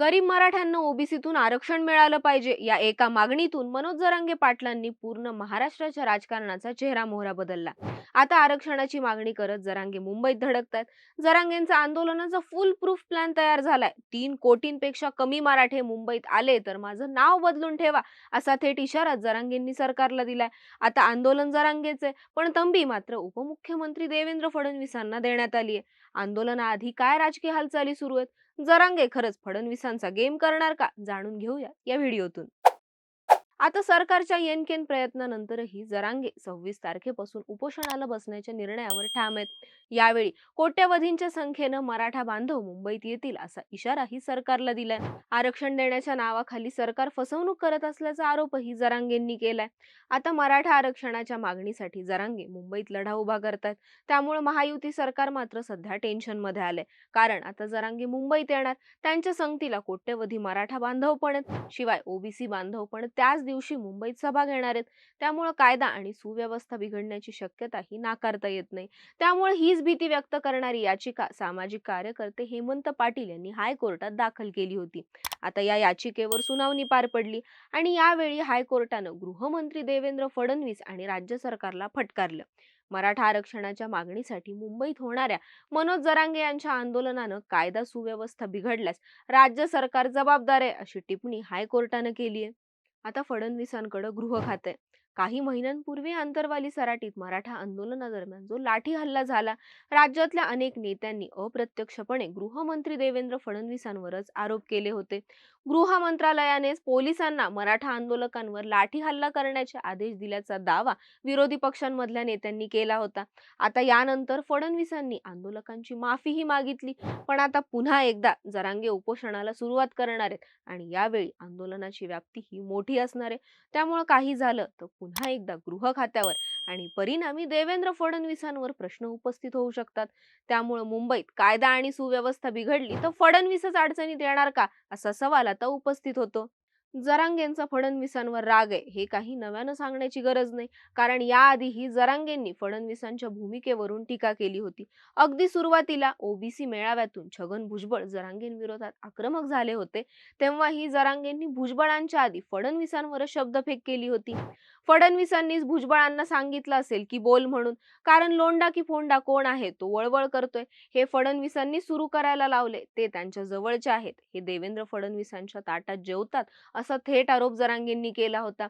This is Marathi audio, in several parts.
गरीब मराठ्यांना ओबीसीतून आरक्षण मिळालं पाहिजे. या एका मागणीतून मनोज जरांगे पाटलांनी पूर्ण महाराष्ट्राच्या राजकारणाचा चेहरा मोहरा बदलला. आता आरक्षणाची मागणी करत जरांगे मुंबईत धडकतात. जरांगेंचा आंदोलनाचा फुल प्रूफ प्लॅन तयार झालाय. तीन कोटींपेक्षा कमी मराठे मुंबईत आले तर माझं नाव बदलून ठेवा असा थेट इशारा जरांगेंनी सरकारला दिलाय. आता आंदोलन जरांगेचे पण तंबी मात्र उपमुख्यमंत्री देवेंद्र फडणवीसांना देण्यात आली आहे आंदोलनाआधी काय राजकीय हालचाली सुरू आहेत? जरांगे खरंच फडणवीसांचा गेम करणार का? जाणून घेऊया या व्हिडिओतून. आता सरकारच्या येनकेन प्रयत्नानंतरही जरांगे सव्वीस तारखेपासून उपोषणाला बसण्याच्या निर्णयावर ठाम आहेत. यावेळी कोट्यवधींच्या संख्येनं मराठा बांधव मुंबईत येतील असा इशाराही सरकारला दिलाय. आरक्षण देण्याच्या नावाखाली सरकार फसवणूक करत असल्याचा आरोपही जरांगेंनी केलाय. आता मराठा आरक्षणाच्या मागणीसाठी जरांगे मुंबईत लढा उभा करतात त्यामुळे महायुती सरकार मात्र सध्या टेन्शनमध्ये आलंय. कारण आता जरांगे मुंबईत येणार. त्यांच्या संगतीला कोट्यवधी मराठा बांधव पण आहेत. शिवाय ओबीसी बांधव पण त्याच दिवशी मुंबईत सभा घेणार आहेत. त्यामुळे कायदा आणि सुव्यवस्था बिघडण्याची शक्यताही नाकारता येत नाही. त्यामुळे हीच भीती व्यक्त करणारी याचिका सामाजिक कार्यकर्ते हेमंत पाटील यांनी हायकोर्टात दाखल केली होती. आता या याचिकेवर सुनावणी पार पडली आणि यावेळी हायकोर्टानं गृहमंत्री देवेंद्र फडणवीस आणि राज्य सरकारला फटकारलं. मराठा आरक्षणाच्या मागणीसाठी मुंबईत होणाऱ्या मनोज जरांगे यांच्या आंदोलनानं कायदा सुव्यवस्था बिघडल्यास राज्य सरकार जबाबदार आहे अशी टिप्पणी हायकोर्टानं केली आहे आता फडणवीसांकडे गृह खाते काही महिन्यांपूर्वी आंतरवाली सराटीत मराठा आंदोलनादरम्यान जो लाठी हल्ला झाला राज्यातल्या अनेक नेत्यांनी अप्रत्यक्षपणे गृहमंत्री देवेंद्र फडणवीसांवरच आरोप केले होते. गृह मंत्रालयानेच पोलिसांना मराठा आंदोलकांवर लाठी हल्ला करण्याचे आदेश दिल्याचा दावा विरोधी पक्षांमधल्या नेत्यांनी केला होता. आता यानंतर फडणवीसांनी आंदोलकांची माफीही मागितली. पण आता पुन्हा एकदा जरांगे उपोषणाला सुरुवात करणार आहेत आणि यावेळी आंदोलनाची व्याप्ती ही मोठी असणार आहे. त्यामुळे काही झालं तर पुन्हा एकदा गृह खात्यावर आणि परिणामी देवेंद्र फडणवीसांवर प्रश्न उपस्थित होऊ शकतात. त्यामुळे मुंबईत कायदा आणि सुव्यवस्था बिघडली तर फडणवीसच अडचणीत येणार का? असा सवाल आता उपस्थित होतो. जरांगेंचा फडणवीसांवर राग आहे हे काही नव्यानं सांगण्याची गरज नाही. कारण याआधीही जरांगेंनी फडणवीसांच्या भूमिकेवरून टीका केली होती. अगदी सुरुवातीला ओबीसी मेळाव्यातून छगन भुजबळ जरांगेंविरोधात आक्रमक झाले होते तेव्हाही जरांगेंनी भुजबळांच्या आधी फडणवीसांवर शब्दफेक केली होती. फडणवीसांनीच भुजबळांना सांगितलं असेल की बोल म्हणून कारण लोंडा की फोंडा कोण आहे तो वळवळ करतोय. हे फडणवीसांनी सुरू करायला लावले ते त्यांच्या जवळचे आहेत. हे देवेंद्र फडणवीसांच्या ताटात जेवतात असा थेट आरोप जरांगेंनी केला होता.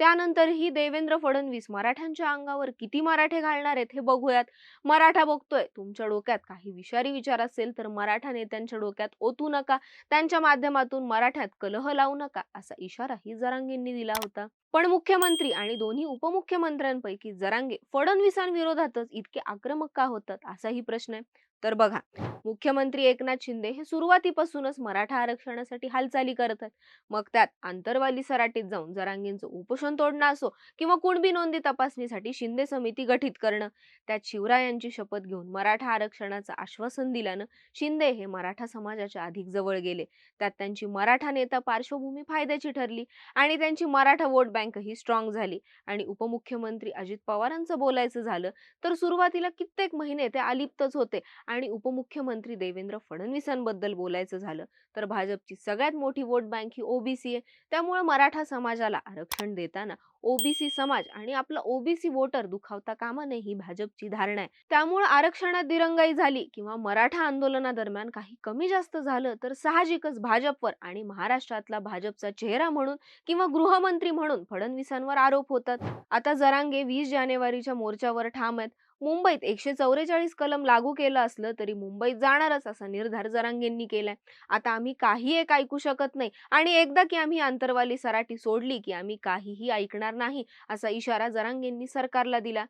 त्यानंतरही देवेंद्र फडणवीस मराठ्यांच्या अंगावर किती मराठे घालणार आहेत हे बघूयात. मराठा बघतोय. तुमच्या डोक्यात काही विषारी विचार असेल तर मराठा नेत्यांच्या डोक्यात ओतू नका. त्यांच्या माध्यमातून मराठ्यात कलह लावू नका असा इशाराही जरांगेंनी दिला होता. पण मुख्यमंत्री आणि दोन्ही उपमुख्यमंत्र्यांपैकी जरांगे फडणवीसांविरोधातच इतके आक्रमक का होतात असाही प्रश्न आहे. तर बघा मुख्यमंत्री एकनाथ शिंदे हे सुरुवातीपासूनच मराठा आरक्षणासाठी हालचाली करत आहेत. मग त्यात आंतरवाली सराटीत जाऊन जरांगींचं उपोषण तोडणं असो किंवा कुणबी नोंदी तपासणीसाठी शिंदे समिती गठीत करणं त्यात शिवरायांची शपथ घेऊन मराठा आरक्षणाचं आश्वासन दिल्यानं शिंदे हे मराठा समाजाच्या अधिक जवळ गेले. त्यात त्यांची मराठा नेता पार्श्वभूमी फायद्याची ठरली आणि त्यांची मराठा वोट बँक ही स्ट्रॉंग झाली आणि उपमुख्यमंत्री अजित पवारांचं बोलायचं झालं तर सुरुवातीला कित्येक महिने ते अलिप्तच होते आणि उपमुख्यमंत्री देवेंद्र फडणवीसांबद्दल बोलायचं झालं तर भाजपची सगळ्यात मोठी वोट बँक ही ओबीसी आहे. त्यामुळे मराठा समाजाला आरक्षण देताना ओबीसी समाज आणि आपला ओबीसी वोटर दुखावता कामा नये ही भाजपची धारणा आहे. त्यामुळे आरक्षणात दिरंगाई झाली किंवा मराठा आंदोलनादरम्यान काही कमी जास्त झालं तर साहजिकच भाजपवर आणि महाराष्ट्रातला भाजपचा चेहरा म्हणून किंवा गृहमंत्री म्हणून फडणवीसांवर आरोप होतात. आता जरांगे वीस जानेवारीच्या मोर्चावर ठाम आहेत. मुंबईत एकशे चौवेचाळीस कलम लागू केलं असलं तरी मुंबईत जाणारच असा निर्धार जरांगेंनी केलाय. आता आम्ही काही एक ऐकू शकत नाही आणि एकदा की आम्ही आंतरवाली सराटी सोडली की आम्ही काहीही ऐकणार नाही असा इशारा जरांगेंनी सरकारला दिला.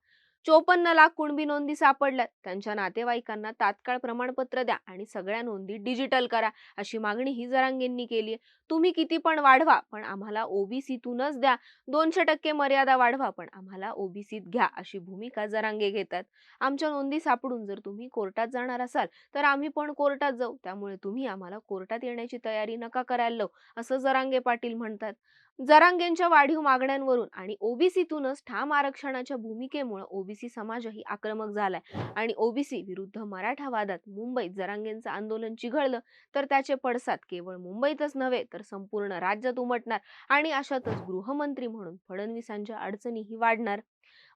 चोपन्न लाख कुणबी नोंदी सापडल्यात. त्यांच्या नातेवाईकांना तात्काळ प्रमाणपत्र द्या आणि सगळ्या नोंदी डिजिटल करा अशी मागणी ही जरांगेंनी केली आहे तुम्ही किती पण वाढवा पण आम्हाला ओबीसीतूनच द्या. दोनशे टक्के मर्यादा वाढवा पण आम्हाला ओबीसीत घ्या अशी भूमिका जरांगे घेतात. आमच्या नोंदी सापडून जर तुम्ही कोर्टात जाणार असाल तर आम्ही पण कोर्टात जाऊ. त्यामुळे तुम्ही आम्हाला कोर्टात येण्याची तयारी नका करायला लावू असं जरांगे पाटील म्हणतात. जरांगेंच्या वाढीव मागण्यांवरून आणि ओबीसीतूनच ठाम आरक्षणाच्या भूमिकेमुळे ओबीसी समाजही आक्रमक झालाय. आणि ओबीसी विरुद्ध मराठा वादात मुंबईत जरांगेंचं आंदोलन चिघळलं तर त्याचे पडसाद केवळ मुंबईतच नव्हे तर संपूर्ण राज्यात उमटणार. आणि अशातच गृहमंत्री म्हणून फडणवीसांच्या अडचणीही वाढणार.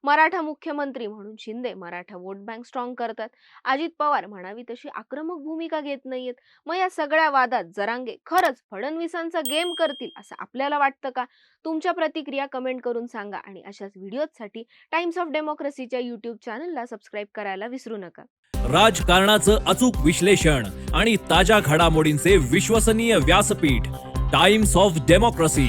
मराठा मुख्यमंत्री म्हणून Shinde Maratha vote bank strong करतात. अजित पवार म्हणावी तशी आक्रमक भूमिका घेत नाहीयेत. मग या सगळ्या वादात जरांगे खरंच फडणवीसांचा गेम करतील असं आपल्याला वाटतं का? तुमच्या प्रतिक्रिया कमेंट करून सांगा आणि अशाच व्हिडिओसाठी टाइम्स ऑफ डेमोक्रेसीच्या युट्यूब चॅनलला सबस्क्राईब करायला विसरू नका. राजकारणाचं अचूक विश्लेषण आणि ताज्या घडामोडींचे विश्वसनीय व्यासपीठ टाइम्स ऑफ डेमोक्रेसी